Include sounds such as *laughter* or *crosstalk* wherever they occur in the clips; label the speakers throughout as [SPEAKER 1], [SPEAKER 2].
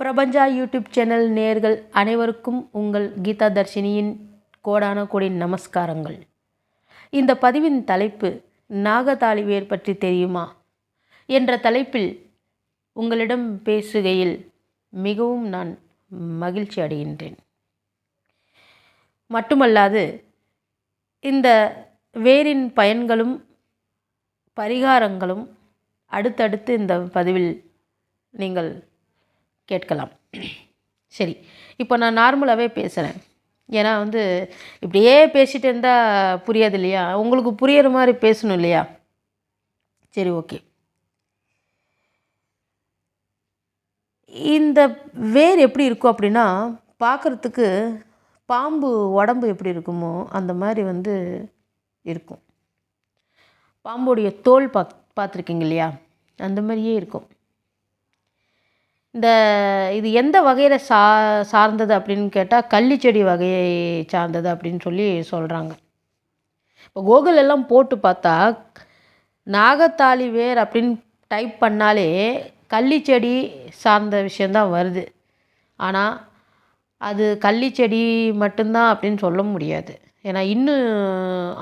[SPEAKER 1] பிரபஞ்சா YouTube channel நேர்கள் அனைவருக்கும் உங்கள் கீதா தர்ஷினியின் கோடான கோடி நமஸ்காரங்கள். இந்த பதிவின் தலைப்பு நாகதாளிவேர் பற்றி தெரியுமா? என்ற தலைப்பில் உங்களிடம் பேசுகையில் மிகவும் நான் மகிழ்ச்சி அடைகின்றேன். மட்டுமல்லாது இந்த வேரின் பயன்களும் பரிகாரங்களும் அடுத்தடுத்து இந்த பதிவில் நீங்கள் கேட்கலாம். சரி இப்போ நான் நார்மலாகவே பேசுகிறேன் ஏன்னா வந்து இப்படியே பேசிகிட்டு இருந்தால் புரியாது இல்லையா? உங்களுக்கு புரியிற மாதிரி பேசணும் இல்லையா? சரி ஓகே. இந்த வேர் எப்படி இருக்கும் அப்படின்னா பார்க்குறதுக்கு பாம்பு உடம்பு எப்படி இருக்குமோ அந்த மாதிரி வந்து இருக்கும். பாம்புடைய தோல் பாக் பார்த்துருக்கீங்க இல்லையா? அந்த மாதிரியே இருக்கும். இந்த இது எந்த வகையில் சா சார்ந்தது அப்படின்னு கேட்டால் கள்ளிச்செடி வகையை சார்ந்தது அப்படின்னு சொல்லி சொல்கிறாங்க இப்போ கூகுள் எல்லாம் போட்டு பார்த்தா நாகத்தாளி வேர் அப்படின்னு டைப் பண்ணாலே கள்ளிச்செடி சார்ந்த விஷயந்தான் வருது. ஆனால் அது கள்ளிச்செடி மட்டும்தான் அப்படின்னு சொல்ல முடியாது. ஏன்னா இன்னும்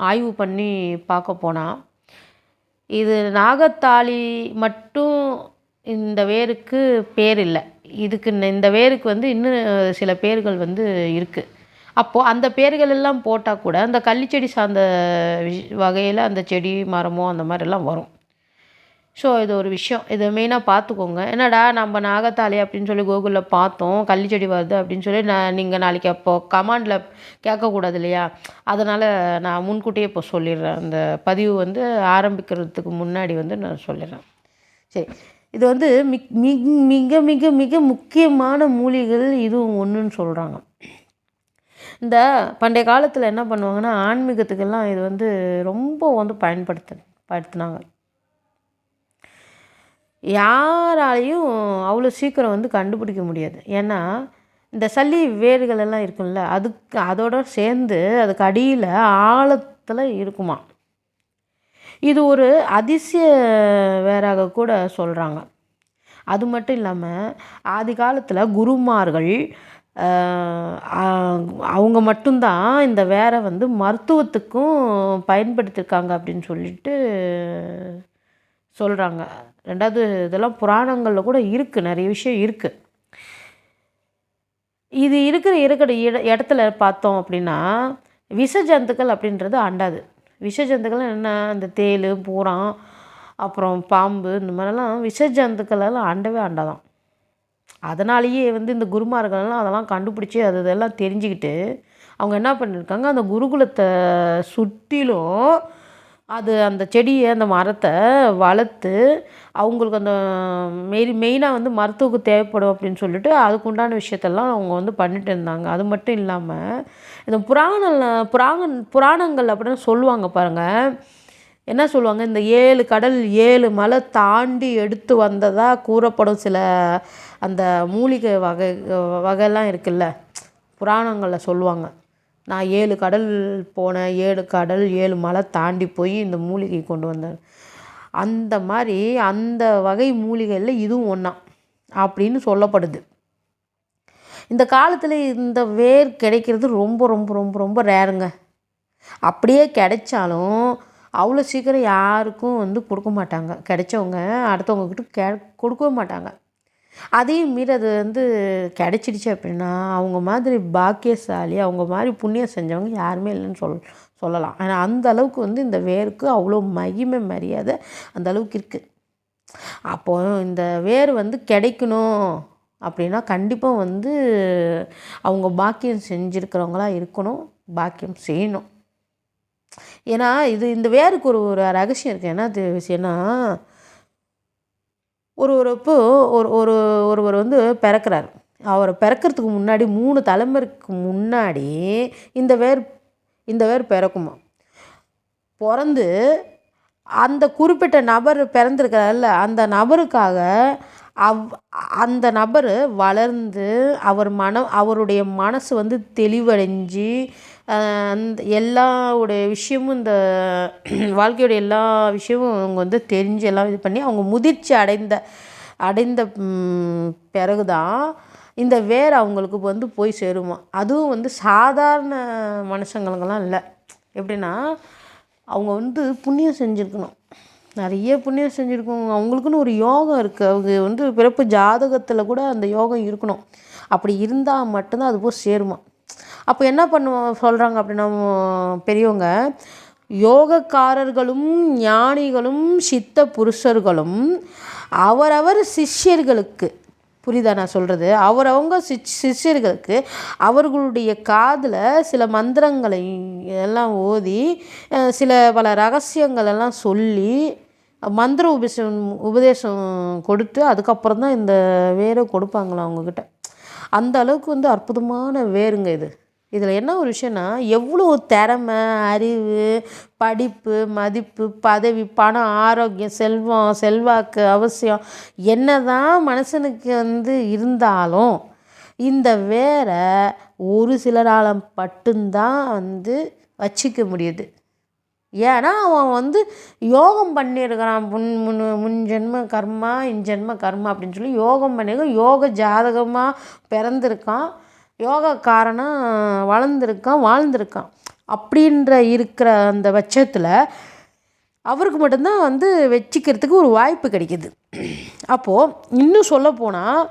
[SPEAKER 1] ஆய்வு பண்ணி பார்க்க போனால் இது நாகத்தாளி மட்டும் இந்த வேருக்கு பேர் இல்லை. இதுக்கு இந்த வேருக்கு வந்து இன்னும் சில பேர்கள் வந்து இருக்குது அப்போது அந்த பேர்கள் எல்லாம் போட்டால் கூட அந்த கள்ளிச்செடி சார்ந்த வகையில் அந்த செடி மரமோ அந்த மாதிரிலாம் வரும். ஸோ இது ஒரு விஷயம். இதை மெயினாக பார்த்துக்கோங்க. என்னடா நம்ம நாகத்தாளி அப்படின்னு சொல்லி கூகுளில் பார்த்தோம் கள்ளிச்செடி வருது அப்படின்னு சொல்லி நான் நீங்கள் நாளைக்கு அப்போது கமாண்டில் கேட்கக்கூடாது இல்லையா? அதனால் நான் முன்கூட்டியே இப்போ சொல்லிடுறேன். அந்த பதிவு வந்து ஆரம்பிக்கிறதுக்கு முன்னாடி வந்து நான் சொல்லிடுறேன். சரி. இது வந்து மிக் மிக மிக மிக மிக முக்கியமான மூலிகைகள் இதுவும் ஒன்றுன்னு சொல்கிறாங்க இந்த பண்டைய காலத்தில் என்ன பண்ணுவாங்கன்னா ஆன்மீகத்துக்கெல்லாம் இது வந்து ரொம்ப வந்து பயன்படுத்த படுத்தினாங்க யாராலையும் அவ்வளோ சீக்கிரம் வந்து கண்டுபிடிக்க முடியாது. ஏன்னா இந்த சல்லி வேர்கள் எல்லாம் இருக்கும்ல அதுக்கு அதோட சேர்ந்து அதுக்கு அடியில் ஆழத்தில் இருக்குமா இது ஒரு அதிசய வேறாக கூட சொல்கிறாங்க அது மட்டும் இல்லாமல் ஆதி காலத்தில் குருமார்கள் அவங்க மட்டும்தான் இந்த வேரை வந்து மருத்துவத்துக்கும் பயன்படுத்தியிருக்காங்க அப்படின்னு சொல்லிட்டு சொல்கிறாங்க ரெண்டாவது இதெல்லாம் புராணங்களில் கூட இருக்குது நிறைய விஷயம் இருக்குது இது இருக்கிற இருக்கிற இட இடத்துல பார்த்தோம் அப்படின்னா விஷ ஜந்துக்கள் அப்படின்றது அண்டாது. விஷ ஜந்துக்கள் என்ன அந்த தேள் பூரம் அப்புறம் பாம்பு இந்த மாதிரிலாம் விஷ ஜந்துக்களெல்லாம் அண்டவே அண்டாதான் அதனாலேயே வந்து இந்த குருமார்கள்லாம் அதெல்லாம் கண்டுபிடிச்சி அது இதெல்லாம் தெரிஞ்சுக்கிட்டு அவங்க என்ன பண்ணியிருக்காங்க அந்த குருகுலத்தை சுற்றிலும் அது அந்த செடியை அந்த மரத்தை வளர்த்து அவங்களுக்கு அந்த மெய் மெயினாக வந்து மருத்துவக்கு தேவைப்படும் அப்படின்னு சொல்லிட்டு அதுக்குண்டான விஷயத்தெல்லாம் அவங்க வந்து பண்ணிட்டு இருந்தாங்க. அது மட்டும் இல்லாமல் இந்த புராண புராண புராணங்கள் அப்படின்னு சொல்லுவாங்க பாருங்கள் என்ன சொல்லுவாங்க? இந்த ஏழு கடல் ஏழு மலை தாண்டி எடுத்து வந்ததாக கூறப்படும் சில அந்த மூலிகை வகை வகைலாம் இருக்குல்ல. புராணங்களில் சொல்லுவாங்க. நான் ஏழு கடல் போனேன் ஏழு கடல் ஏழு மலை தாண்டி போய் இந்த மூலிகை கொண்டு வந்தேன். அந்த மாதிரி அந்த வகை மூலிகையில் இதுவும் ஒன்றா அப்படின்னு சொல்லப்படுது. இந்த காலத்தில் இந்த வேர் கிடைக்கிறது ரொம்ப ரொம்ப ரொம்ப ரொம்ப ரேருங்க. அப்படியே கிடைச்சாலும் அவ்வளோ சீக்கிரம் யாருக்கும் வந்து கொடுக்க மாட்டாங்க. கிடைச்சவங்க அடுத்தவங்கக்கிட்ட கே கொடுக்கவே மாட்டாங்க. அதையும் மீறி அது வந்து கிடைச்சிடுச்சு அப்படின்னா அவங்க மாதிரி பாக்கியசாலி அவங்க மாதிரி புண்ணியம் செஞ்சவங்க யாருமே இல்லைன்னு சொல் சொல்லலாம். ஆனால் அந்த அளவுக்கு வந்து இந்த வேருக்கு அவ்வளோ மகிமை மரியாதை அந்த அளவுக்கு இருக்குது அப்போது இந்த வேர் வந்து கிடைக்கணும். அப்படின்னா கண்டிப்பாக வந்து அவங்க பாக்கியம் செஞ்சுருக்கிறவங்களா இருக்கணும் பாக்கியம் செய்யணும். ஏன்னா இது இந்த வேருக்கு ஒரு ஒரு ரகசியம் இருக்குது என்ன விஷயம்னா ஒரு ஒரு இப்போ ஒரு ஒரு ஒருவர் வந்து பிறக்கிறார். அவர் பிறக்கிறதுக்கு முன்னாடி மூணு தலைமுறைக்கு முன்னாடி இந்த வேர் இந்த வேர் பிறக்குமா? பிறந்து அந்த குறிப்பிட்ட நபர் பிறந்திருக்கிறார்ல அந்த நபருக்காக அவ் அந்த நபர் வளர்ந்து அவர் மனம் அவருடைய மனசு வந்து தெளிவடைஞ்சு அந்த எல்லாவுடைய விஷயமும் இந்த *clears throat* வாழ்க்கையோடைய எல்லா விஷயமும் அவங்க வந்து தெரிஞ்சு எல்லாம் இது பண்ணி அவங்க முதிர்ச்சி அடைந்த அடைந்த பிறகு தான் இந்த வேர் அவங்களுக்கு வந்து போய் சேருமா. அதுவும் வந்து சாதாரண மனுஷங்களுக்கெல்லாம் இல்லை. எப்படின்னா அவங்க வந்து புண்ணியம் செஞ்சுருக்கணும். நிறைய புண்ணியம் செஞ்சுருக்கோங்க அவங்களுக்குன்னு ஒரு யோகம் இருக்குது அவங்க வந்து பிறப்பு ஜாதகத்தில் கூட அந்த யோகம் இருக்கணும். அப்படி இருந்தால் மட்டும்தான் அது போய் சேருமா. அப்போ என்ன பண்ணுவோம் சொல்கிறாங்க அப்படின்னா பெரியவங்க யோகக்காரர்களும் ஞானிகளும் சித்த புருஷர்களும் அவரவர் சிஷ்யர்களுக்கு புரியுதா நான் சொல்கிறது அவரவங்க சிச் சிஷ்யர்களுக்கு அவர்களுடைய காதில் சில மந்திரங்களை எல்லாம் ஓதி சில பல ரகசியங்கள் எல்லாம் சொல்லி மந்திர உபசம் உபதேசம் கொடுத்து அதுக்கப்புறம் தான் இந்த வேரை கொடுப்பாங்களா அவங்கக்கிட்ட அந்த அளவுக்கு வந்து அற்புதமான வேருங்க இது. இதில் என்ன ஒரு விஷயம்னா எவ்வளோ திறமை அறிவு படிப்பு மதிப்பு பதவி பணம் ஆரோக்கியம் செல்வம் செல்வாக்கு அவசியம் என்ன தான் மனுஷனுக்கு வந்து இருந்தாலும் இந்த வேரை ஒரு சிலரால் மட்டும்தான் வந்து வச்சிக்க முடியுது. ஏன்னா அவன் வந்து யோகம் பண்ணியிருக்கிறான். முன் முன் முன் ஜென்ம கர்மா இன் ஜென்ம கர்மா அப்படின்னு சொல்லி யோகம் பண்ணியிருக்க யோக ஜாதகமாக பிறந்திருக்கான். யோகக்காரனாக வளர்ந்துருக்கான் வாழ்ந்திருக்கான். அப்படின்ற இருக்கிற அந்த பட்சத்தில் அவருக்கு மட்டும்தான் வந்து வச்சிக்கிறதுக்கு ஒரு வாய்ப்பு கிடைக்கிது. அப்போது இன்னும் சொல்லப்போனால்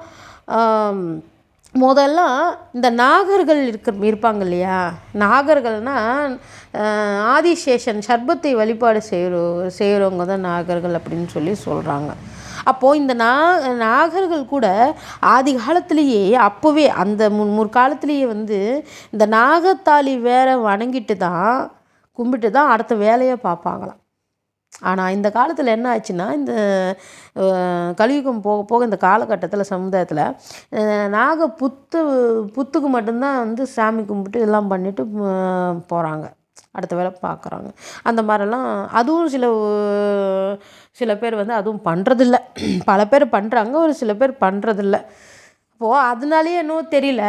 [SPEAKER 1] முதல்லாம் இந்த நாகர்கள் இருக்க இருப்பாங்க இல்லையா? நாகர்கள்னால் ஆதிசேஷன் சர்பத்தை வழிபாடு செய்கிற செய்கிறவங்க தான் நாகர்கள் அப்படின்னு சொல்லி சொல்கிறாங்க அப்போது இந்த நா நாகர்கள் கூட ஆதி காலத்திலேயே அப்போவே அந்த முன் முற்காலத்திலேயே வந்து இந்த நாகத்தாலி வேற வணங்கிட்டு தான் கும்பிட்டு தான் அடுத்த வேலையை பார்ப்பாங்களாம். ஆனால் இந்த காலத்தில் என்ன ஆச்சுன்னா இந்த கலியுகம் போக போக இந்த காலகட்டத்தில் சமுதாயத்தில் நாக புத்து புத்துக்கு மட்டும்தான் வந்து சாமி கும்பிட்டு எல்லாம் பண்ணிவிட்டு போகிறாங்க அடுத்த வேலை பார்க்குறாங்க அந்த மாதிரிலாம் அதுவும் சில சில பேர் வந்து அதுவும் பண்ணுறதில்ல பல பேர் பண்ணுறாங்க ஒரு சில பேர் பண்ணுறதில்ல அப்போது அதனாலேயே இன்னும் தெரியல.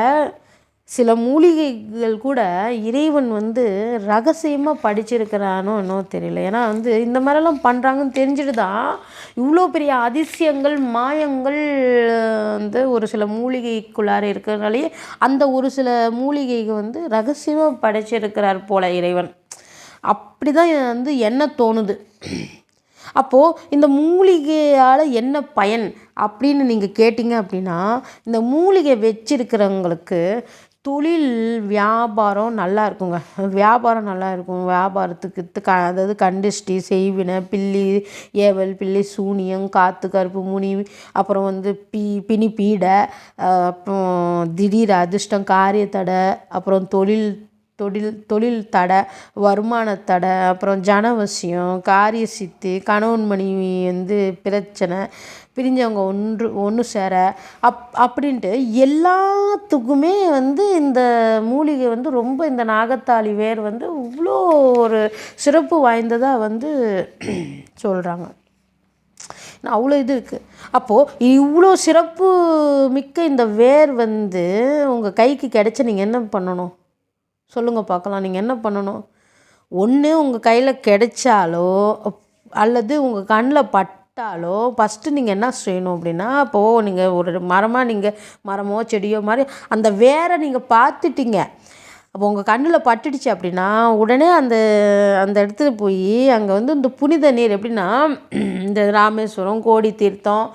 [SPEAKER 1] சில மூலிகைகள் கூட இறைவன் வந்து ரகசியமாக படிச்சிருக்கிறானோ என்னோ தெரியல. ஏன்னா வந்து இந்த மாதிரிலாம் பண்ணுறாங்கன்னு தெரிஞ்சுட்டு தான் இவ்வளோ பெரிய அதிசயங்கள் மாயங்கள் வந்து ஒரு சில மூலிகைக்குள்ளார இருக்கிறனாலேயே அந்த ஒரு சில மூலிகைக்கு வந்து ரகசியமாக படைச்சிருக்கிறார் போல இறைவன். அப்படி தான் வந்து என்ன தோணுது? அப்போது இந்த மூலிகையால் என்ன பயன் அப்படின்னு நீங்கள் கேட்டிங்க அப்படின்னா இந்த மூலிகை வச்சிருக்கிறவங்களுக்கு தொழில் வியாபாரம் நல்லா இருக்குங்க. வியாபாரம் நல்லா இருக்கும். வியாபாரத்துக்கு க அதாவது கண்டிஷ்டி செய்வினை பில்லி ஏவல் பில்லி சூனியம் காற்று கருப்பு முனி அப்புறம் வந்து பி பிணி பீடை அப்புறம் திடீர் அதிர்ஷ்டம் காரியத்தடை அப்புறம் தொழில் தொழில் தொழில் தடை வருமான தடை அப்புறம் ஜனவசியம் காரிய சித்தி கணவன் மனைவி வந்து பிரச்சனை பிரிஞ்சவங்க ஒன்று ஒன்று சேர அப் அப்படின்ட்டு எல்லாத்துக்குமே வந்து இந்த மூலிகை வந்து ரொம்ப இந்த நாகத்தாளி வேர் வந்து இவ்வளோ ஒரு சிறப்பு வாய்ந்ததாக வந்து *clears throat* சொல்கிறாங்க அவ்வளோ இது இருக்குது அப்போது இவ்வளோ சிறப்பு மிக்க இந்த வேர் வந்து உங்கள் கைக்கு கிடச்ச நீங்கள் என்ன பண்ணணும்? சொல்லுங்கள் பார்க்கலாம். நீங்கள் என்ன பண்ணணும்? ஒன்று உங்கள் கையில் கிடைச்சாலோ அல்லது உங்கள் கண்ணில் பட்டாலோ ஃபஸ்ட்டு நீங்கள் என்ன செய்யணும் அப்படின்னா இப்போது நீங்கள் ஒரு மரமாக நீங்கள் மரமோ செடியோ மாதிரி அந்த வேரை நீங்கள் பார்த்துட்டீங்க. அப்போ உங்கள் கண்ணில் பட்டுடுச்சு அப்படின்னா உடனே அந்த அந்த இடத்துல போய் அங்கே வந்து இந்த புனித நீர் எப்படின்னா இந்த ராமேஸ்வரம் கோடி தீர்த்தம்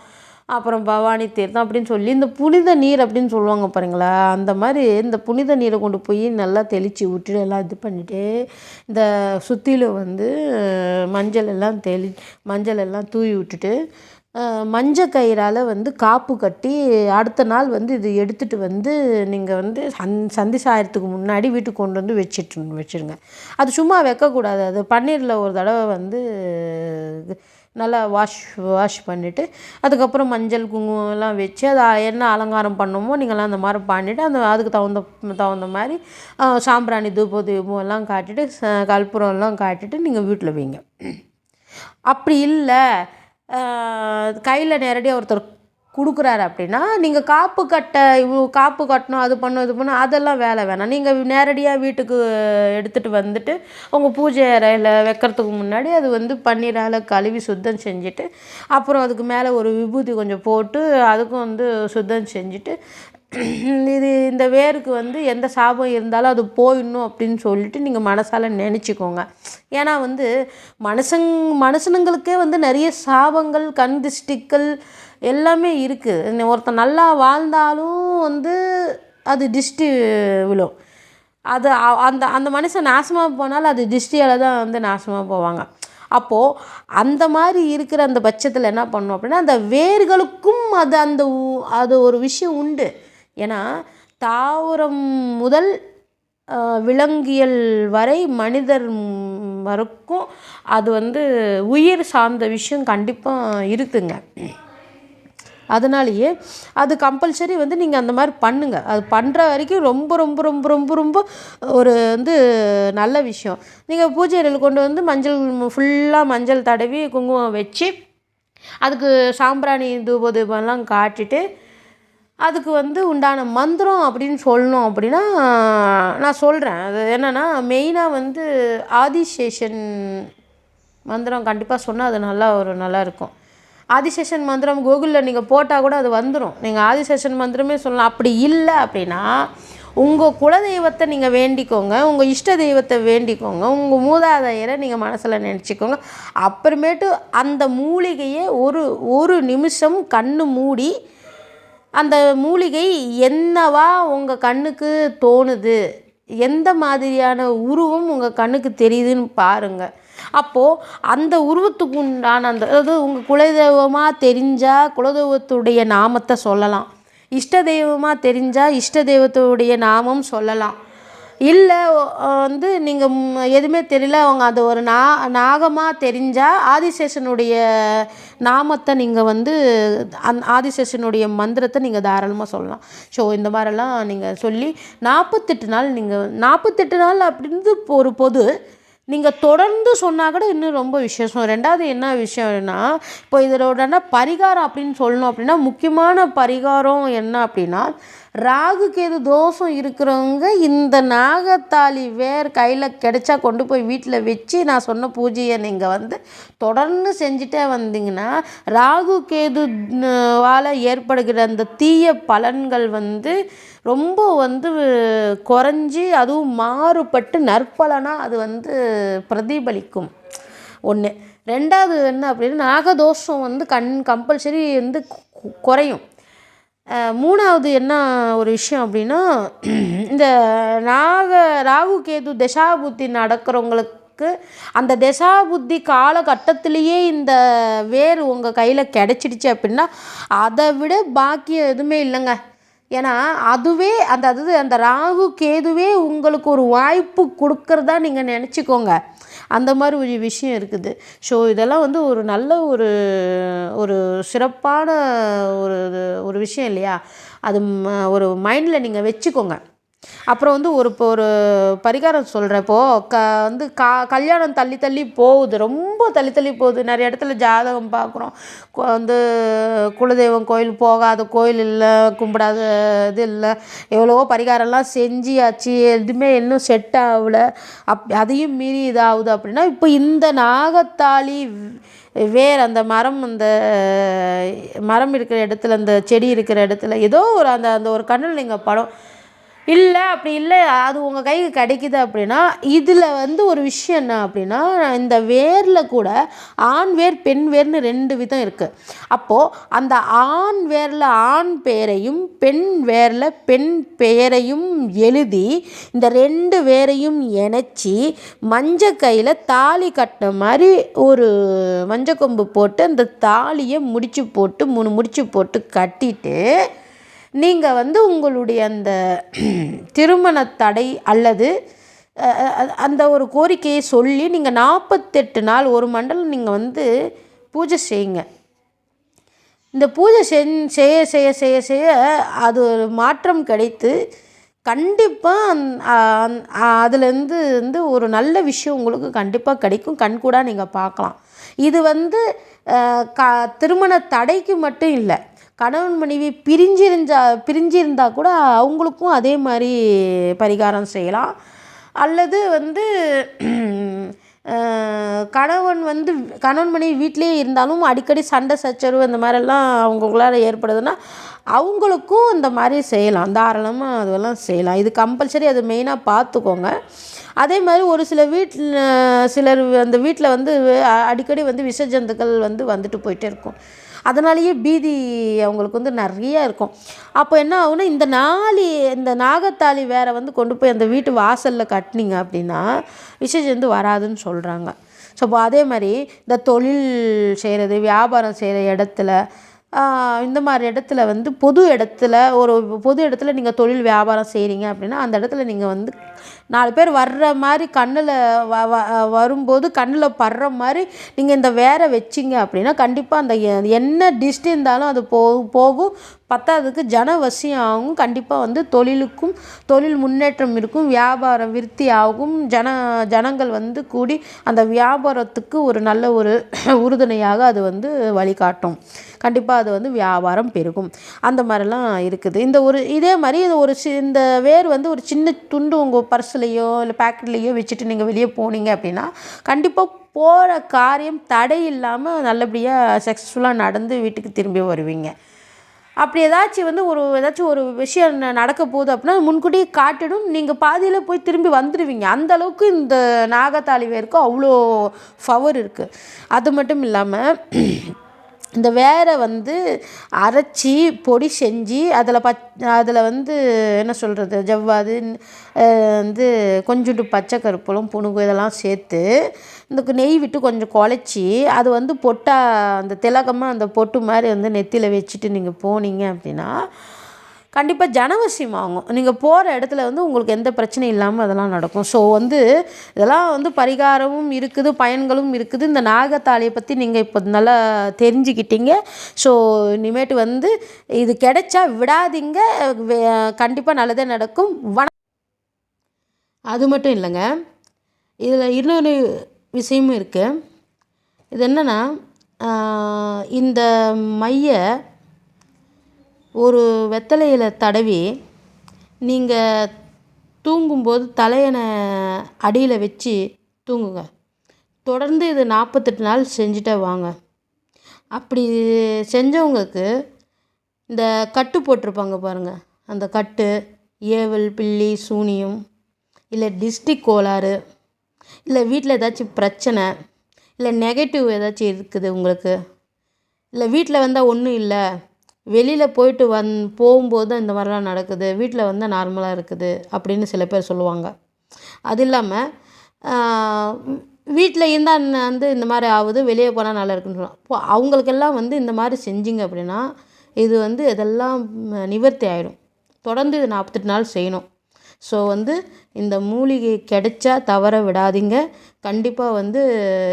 [SPEAKER 1] அப்புறம் பவானி தீர்த்தம் அப்படின்னு சொல்லி இந்த புனித நீர் அப்படின்னு சொல்லுவாங்க பாருங்களா அந்த மாதிரி இந்த புனித நீரை கொண்டு போய் நல்லா தெளித்து விட்டுட்டு எல்லாம் இது பண்ணிவிட்டு இந்த சுற்றிலும் வந்து மஞ்சள் எல்லாம் தெளி மஞ்சள் எல்லாம் தூவி விட்டுட்டு மஞ்சள் கயிறால் வந்து காப்பு கட்டி அடுத்த நாள் வந்து இது எடுத்துகிட்டு வந்து நீங்கள் வந்து சந் சந்தி சாயறதுக்கு முன்னாடி வீட்டுக்கு கொண்டு வந்து வச்சிட்டு வச்சுருங்க. அது சும்மா வைக்கக்கூடாது. அது பன்னீரில் ஒரு தடவை வந்து நல்லா வாஷ் வாஷ் பண்ணிவிட்டு அதுக்கப்புறம் மஞ்சள் குங்குமம் எல்லாம் வச்சு அதை என்ன அலங்காரம் பண்ணணுமோ நீங்களாம் அந்த மாதிரி பண்ணிவிட்டு அந்த அதுக்கு தகுந்த தகுந்த மாதிரி சாம்பிராணி தூப தீபம் எல்லாம் காட்டிட்டு கற்பூரம் எல்லாம் காட்டிட்டு நீங்கள் வீட்டில் வைங்க. அப்படி இல்லை கையில் நேரடியாக ஒருத்தர் கொடுக்குறாரு அப்படின்னா நீங்கள் காப்பு கட்ட காப்பு கட்டணும் அது பண்ணும் இது பண்ணும் அதெல்லாம் வேலை வேணாம். நீங்கள் நேரடியாக வீட்டுக்கு எடுத்துகிட்டு வந்துட்டு உங்கள் பூஜை அறையில் வைக்கிறதுக்கு முன்னாடி அது வந்து பன்னீரால் கழுவி சுத்தம் செஞ்சுட்டு அப்புறம் அதுக்கு மேலே ஒரு விபூதி கொஞ்சம் போட்டு அதுக்கும் வந்து சுத்தம் செஞ்சுட்டு இது இந்த வேருக்கு வந்து எந்த சாபம் இருந்தாலும் அது போயிடணும் அப்படின்னு சொல்லிட்டு நீங்கள் மனசால் நினச்சிக்கோங்க. ஏன்னா வந்து மனுஷங் மனுஷனுங்களுக்கே வந்து நிறைய சாபங்கள் கண் திஷ்டிக்கள் எல்லாமே இருக்குது ஒருத்தன் நல்லா வாழ்ந்தாலும் வந்து அது திஷ்டி விழும். அது அந்த அந்த மனுஷன் நாசமாக போனாலும் அது திஷ்டியால் தான் வந்து நாசமாக போவாங்க. அப்போது அந்த மாதிரி இருக்கிற அந்த பட்சத்தில் என்ன பண்ணும் அப்படின்னா அந்த வேர்களுக்கும் அது அந்த அது ஒரு விஷயம் உண்டு. ஏன்னா தாவரம் முதல் விலங்கியல் வரை மனிதர் வரைக்கும் அது வந்து உயிர் சார்ந்த விஷயம் கண்டிப்பாக இருக்குதுங்க அதனாலேயே அது கம்பல்சரி வந்து நீங்கள் அந்த மாதிரி பண்ணுங்கள் அது பண்ணுற வரைக்கும் ரொம்ப ரொம்ப ரொம்ப ரொம்ப ரொம்ப ஒரு வந்து நல்ல விஷயம். நீங்கள் பூஜை அறையில் கொண்டு வந்து மஞ்சள் ஃபுல்லாக மஞ்சள் தடவி குங்குமம் வச்சு அதுக்கு சாம்பிராணி தூப தூபம்லாம் காட்டிட்டு அதுக்கு வந்து உண்டான மந்திரம் அப்படின்னு சொல்லணும் அப்படின்னா நான் சொல்கிறேன் அது என்னென்னா மெயினாக வந்து ஆதிசேஷன் மந்திரம் கண்டிப்பாக சொன்னால் அது நல்லா ஒரு நல்லா இருக்கும். ஆதிசேஷன் மந்திரம் கூகுளில் நீங்கள் போட்டால் கூட அது வந்துடும் நீங்கள் ஆதிசேஷன் மந்திரமே சொல்லலாம். அப்படி இல்லை அப்படின்னா உங்கள் குலதெய்வத்தை நீங்கள் வேண்டிக்கோங்க. உங்கள் இஷ்ட தெய்வத்தை வேண்டிக்கோங்க. உங்கள் மூதாதையரை நீங்கள் மனசில் நினச்சிக்கோங்க. அப்புறமேட்டு அந்த மூலிகையை ஒரு ஒரு நிமிஷம் கண்ணு மூடி அந்த மூலிகை என்னவா உங்கள் கண்ணுக்கு தோணுது? எந்த மாதிரியான உருவம் உங்கள் கண்ணுக்கு தெரியுதுன்னு பாருங்கள் அப்போது அந்த உருவத்துக்கு உண்டான அந்த அதாவது உங்கள் குலதெய்வமாக தெரிஞ்சால் குலதெய்வத்துடைய நாமத்தை சொல்லலாம். இஷ்ட தெய்வமாக தெரிஞ்சால் இஷ்ட தெய்வத்துடைய நாமம் சொல்லலாம். இல்லை வந்து நீங்கள் எதுவுமே தெரியல அவங்க அது ஒரு நா நாகமாக தெரிஞ்சால் ஆதிசேஷனுடைய நாமத்தை நீங்கள் வந்து அந் ஆதிசேஷனுடைய மந்திரத்தை நீங்கள் தாராளமாக சொல்லலாம். ஸோ இந்த மாதிரிலாம் நீங்கள் சொல்லி நாற்பத்தெட்டு நாள் நீங்கள் நாற்பத்தெட்டு நாள் அப்படின்றது ஒரு பொது நீங்கள் தொடர்ந்து சொன்னால் கூட இன்னும் ரொம்ப விசேஷம். ரெண்டாவது என்ன விஷயம்னா இப்போ இதோட பரிகாரம் அப்படின்னு சொல்லணும் அப்படின்னா முக்கியமான பரிகாரம் என்ன அப்படின்னா ராகு கேது தோஷம் இருக்கிறவங்க இந்த நாகத்தாளி வேர் கையில் கிடைச்சா கொண்டு போய் வீட்டில் வச்சு நான் சொன்ன பூஜையை நீங்கள் வந்து தொடர்ந்து செஞ்சுட்டே வந்தீங்கன்னா ராகு கேது வால் ஏற்படுகிற அந்த தீய பலன்கள் வந்து ரொம்ப வந்து குறைஞ்சி அதுவும் மாறுபட்டு நற்பலனாக அது வந்து பிரதிபலிக்கும். ஒன்று ரெண்டாவது என்ன அப்படின்னா நாகதோஷம் வந்து கண் கம்பல்சரி வந்து குறையும். மூணாவது என்ன ஒரு விஷயம் அப்படின்னா இந்த நாக ராகு கேது தசாபுத்தி நடக்கிறவங்களுக்கு அந்த தசாபுத்தி காலகட்டத்திலேயே இந்த வேர் உங்கள் கையில் கிடச்சிடுச்சு அப்படின்னா அதை விட பாக்கியம் எதுவுமே இல்லைங்க. ஏன்னா அதுவே அந்த அது அந்த ராகு கேதுவே உங்களுக்கு ஒரு வாய்ப்பு கொடுக்குறதா நீங்கள் நினச்சிக்கோங்க. அந்த மாதிரி ஒரு விஷயம் இருக்குது. ஸோ இதெல்லாம் வந்து ஒரு நல்ல ஒரு ஒரு சிறப்பான ஒரு ஒரு விஷயம் இல்லையா? அது ஒரு மைண்டில் நீங்கள் வச்சுக்கோங்க. அப்புறம் வந்து ஒரு இப்போ ஒரு பரிகாரம் சொல்கிறேன் இப்போது க வந்து கா கல்யாணம் தள்ளி தள்ளி போகுது. ரொம்ப தள்ளி தள்ளி போகுது. நிறைய இடத்துல ஜாதகம் பார்க்குறோம். வந்து குலதெய்வம் கோயில் போகாத கோயில் இல்லை கும்பிடாத இது இல்லை. எவ்வளவோ பரிகாரம்லாம் செஞ்சியாச்சு. எதுவுமே இன்னும் செட் ஆகல. அப் அதையும் மீறி இதாகுது அப்படின்னா இப்போ இந்த நாகத்தாளி வேர் அந்த மரம் அந்த மரம் இருக்கிற இடத்துல அந்த செடி இருக்கிற இடத்துல ஏதோ ஒரு அந்த அந்த ஒரு கண்ணில் நீங்கள் படம் இல்லை அப்படி இல்லை. அது உங்கள் கைக்கு கிடைக்கிது அப்படின்னா இதில் வந்து ஒரு விஷயம் என்ன அப்படின்னா இந்த வேரில் கூட ஆண் வேர் பெண் வேர்னு ரெண்டு விதம் இருக்குது அப்போது அந்த ஆண் வேரில் ஆண் பெயரையும் பெண் வேரில் பெண் பெயரையும் எழுதி இந்த ரெண்டு வேரையும் இணைச்சி மஞ்சள் கையில் தாலி கட்டின மாதிரி ஒரு மஞ்சள் கொம்பு போட்டு அந்த தாலியை முடிச்சு போட்டு மூணு முடிச்சு போட்டு கட்டிட்டு நீங்கள் வந்து உங்களுடைய அந்த *clears throat* திருமண தடை அல்லது அந்த ஒரு கோரிக்கையை சொல்லி நீங்கள் நாற்பத்தெட்டு நாள் ஒரு மண்டலம் நீங்கள் வந்து பூஜை செய்யுங்க. இந்த பூஜை செஞ் செய்ய செய்ய செய்ய செய்ய அது ஒரு மாற்றம் கிடைத்து கண்டிப்பாக அதுலேருந்து வந்து ஒரு நல்ல விஷயம் உங்களுக்கு கண்டிப்பாக கிடைக்கும். கண்கூடாக நீங்கள் பார்க்கலாம். இது வந்து க திருமண தடைக்கு மட்டும் இல்லை. கணவன் மனைவி பிரிஞ்சிருந்தா பிரிஞ்சிருந்தா கூட அவங்களுக்கும் அதே மாதிரி பரிகாரம் செய்யலாம். அல்லது வந்து கணவன் வந்து கணவன் மனைவி வீட்டிலேயே இருந்தாலும் அடிக்கடி சண்டை சச்சரவு அந்த மாதிரிலாம் அவங்களுக்குள்ளார ஏற்படுதுன்னா அவங்களுக்கும் இந்த மாதிரி செய்யலாம். தாராளமாக அதுவெல்லாம் செய்யலாம். இது கம்பல்சரி அது மெயினாக பார்த்துக்கோங்க அதே மாதிரி ஒரு சில வீட்டில் சிலர் அந்த வீட்டில் வந்து அடிக்கடி வந்து விஷ ஜந்துக்கள் வந்து வந்துட்டு போயிட்டே இருக்கும். அதனாலேயே பீதி அவங்களுக்கு வந்து நிறைய இருக்கும். அப்போ என்ன ஆகுன்னா இந்த நாளி இந்த நாகத்தாளி வேற வந்து கொண்டு போய் அந்த வீட்டு வாசலில் கட்டினீங்க அப்படின்னா விஷ ஜந்து வராதுன்னு சொல்கிறாங்க ஸோ அப்போ அதே மாதிரி இந்த தொழில் செய்கிறது வியாபாரம் செய்கிற இடத்துல இந்த மாதிரி இடத்துல வந்து பொது இடத்துல ஒரு பொது இடத்துல நீங்கள் தொழில் வியாபாரம் செய்கிறீங்க அப்படின்னா அந்த இடத்துல நீங்கள் வந்து நாலு பேர் வர்ற மாதிரி கண்ணில் வ வ வரும்போது கண்ணில் படுற மாதிரி நீங்கள் இந்த வேற வச்சிங்க அப்படின்னா கண்டிப்பாக அந்த என்ன டிஸ்ட் இருந்தாலும் அது போ போகும். பத்தாததுக்கு ஜனவசியாகவும் ஆகும் கண்டிப்பாக வந்து தொழிலுக்கும் தொழில் முன்னேற்றம் இருக்கும் வியாபாரம் விருத்தி ஆகும். ஜன ஜனங்கள் வந்து கூடி அந்த வியாபாரத்துக்கு ஒரு நல்ல ஒரு *clears throat* உறுதுணையாக அது வந்து வழிகாட்டும். கண்டிப்பாக அது வந்து வியாபாரம் பெருகும். அந்த மாதிரிலாம் இருக்குது. இந்த ஒரு இதே மாதிரி இது ஒரு சி இந்த வேர் வந்து ஒரு சின்ன துண்டு உங்கள் பர்ஸ்லேயோ இல்லை பேக்கெட்லேயோ வச்சுட்டு நீங்கள் வெளியே போனீங்க அப்படின்னா கண்டிப்பாக போகிற காரியம் தடை இல்லாமல் நல்லபடியாக சக்ஸஸ்ஃபுல்லாக நடந்து வீட்டுக்கு திரும்பி வருவீங்க. அப்படி ஏதாச்சும் வந்து ஒரு ஏதாச்சும் ஒரு விஷயம் நடக்க போகுது அப்படின்னா முன்கூட்டியே காட்டிடும் நீங்கள் பாதியில் போய் திரும்பி வந்துடுவீங்க அந்த அளவுக்கு இந்த நாகத்தாளி வேருக்கு அவ்வளோ ஃபவர் இருக்குது அது மட்டும் இல்லாமல் இந்த வேரை வந்து அரைச்சி பொடி செஞ்சு அதில் பச் அதில் வந்து என்ன சொல்கிறது ஜவ்வாது வந்து கொஞ்சோண்டு பச்சை கருப்பலும் புணுகு இதெல்லாம் சேர்த்து இந்த நெய் விட்டு கொஞ்சம் குழச்சி அது வந்து பொட்டாக அந்த திலகமாக அந்த பொட்டு மாதிரி வந்து நெத்தியில் வச்சுட்டு நீங்கள் போனீங்க அப்படின்னா கண்டிப்பாக ஜனவசியம் ஆகும். நீங்கள் போகிற இடத்துல வந்து உங்களுக்கு எந்த பிரச்சனையும் இல்லாமல் அதெல்லாம் நடக்கும். ஸோ வந்து இதெல்லாம் வந்து பரிகாரமும் இருக்குது பயன்களும் இருக்குது. இந்த நாகத்தாலியை பற்றி நீங்கள் இப்போ நல்லா தெரிஞ்சுக்கிட்டீங்க. ஸோ இனிமேட்டு வந்து இது கிடைச்சா விடாதீங்க. கண்டிப்பாக நல்லதே நடக்கும். வன அது மட்டும் இல்லைங்க. இதில் இன்னொரு விஷயமும் இருக்குது இது என்னென்னா இந்த மைய ஒரு வெத்தலையில் தடவி நீங்கள் தூங்கும்போது தலையணை அடியில் வச்சு தூங்குங்க. தொடர்ந்து இது நாற்பத்தெட்டு நாள் செஞ்சுட்டே வாங்க. அப்படி செஞ்சவங்களுக்கு இந்த கட்டு போட்டிருப்பாங்க பாருங்கள் அந்த கட்டு ஏவல் பில்லி சூனியம் இல்லை டிஸ்ட்ரிக் கோளாறு இல்லை வீட்டில் ஏதாச்சும் பிரச்சனை இல்லை நெகட்டிவ் ஏதாச்சும் இருக்குது உங்களுக்கு? இல்லை வீட்டில் வந்தால் ஒன்றும் இல்லை. வெளியில் போயிட்டு வந் போகும்போது தான் இந்த மாதிரிலாம் நடக்குது. வீட்டில் வந்தால் நார்மலாக இருக்குது அப்படின்னு சில பேர் சொல்லுவாங்க. அது இல்லாமல் வீட்டில் இருந்தால் வந்து இந்த மாதிரி ஆகுது வெளியே போனால் நல்லா இருக்குன்னு சொல்லுவாங்க இப்போ அவங்களுக்கெல்லாம் வந்து இந்த மாதிரி செஞ்சிங்க அப்படின்னா இது வந்து இதெல்லாம் நிவர்த்தி ஆகிடும் தொடர்ந்து இது நாற்பத்தெட்டு நாள் செய்யணும். ஸோ வந்து இந்த மூலிகை கிடைச்சா தவற விடாதீங்க. கண்டிப்பாக வந்து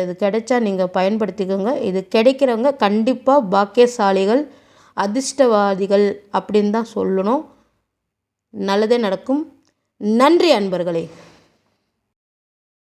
[SPEAKER 1] இது கிடைச்சா நீங்கள் பயன்படுத்திக்கோங்க. இது கிடைக்கிறவங்க கண்டிப்பாக பாக்கியசாலிகள் அதிர்ஷ்டவாதிகள் அப்படின்னு தான் சொல்லணும். நல்லதே நடக்கும். நன்றி அன்பர்களே.